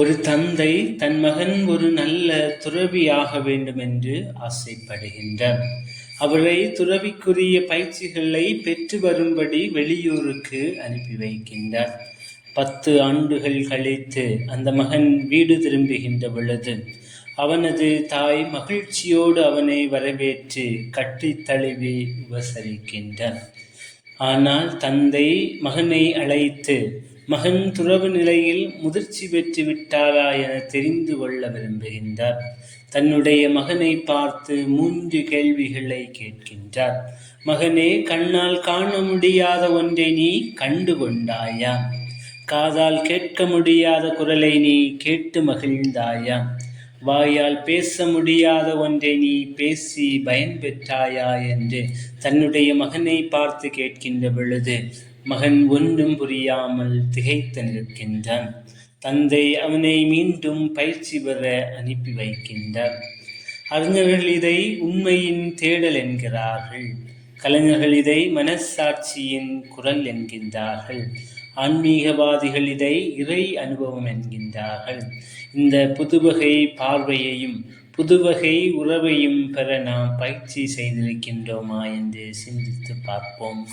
ஒரு தந்தை தன் மகன் ஒரு நல்ல துறவியாக வேண்டும் என்று ஆசைப்படுகின்றார் அவரை துறவிக்குரிய பயிற்சிகளை பெற்று வரும்படி வெளியூருக்கு அனுப்பி வைக்கின்றார். பத்து ஆண்டுகள் கழித்து அந்த மகன் வீடு திரும்புகின்ற பொழுது அவனது தாய் மகிழ்ச்சியோடு அவனை வரவேற்று கட்டி தழுவி உபசரிக்கின்றார். ஆனால் தந்தை மகனை அழைத்து மகன் துறவு நிலையில் முதிர்ச்சி பெற்று விட்டாரா என தெரிந்து கொள்ள விரும்புகின்றார். தன்னுடைய மகனை பார்த்து மூன்று கேள்விகளை கேட்கின்றார். மகனே கண்ணால் காண முடியாத ஒன்றை நீ கண்டு கொண்டாயா? காதால் கேட்க முடியாத குரலை நீ கேட்டு மகிழ்ந்தாயா? வாயால் பேச முடியாத ஒன்றை நீ பேசி பயன் பெற்றாயா என்று தன்னுடைய மகனை பார்த்து கேட்கின்ற பொழுது மகன் ஒன்றும் புரியாமல் திகைத்து நிற்கின்றான். தந்தை அவனை மீண்டும் பயிற்சி பெற அனுப்பி வைக்கின்றார். அறிஞர்கள் இதை உண்மையின் தேடல் என்கிறார்கள். கலைஞர்கள் இதை மனசாட்சியின் குரல் என்கின்றார்கள். ஆன்மீகவாதிகள் இதை இறை அனுபவம் என்கின்றார்கள். இந்த புதுவகை பார்வையையும் புதுவகை உறவையும் பெற நாம் பயிற்சி செய்திருக்கின்றோமா என்று சிந்தித்து பார்ப்போம்.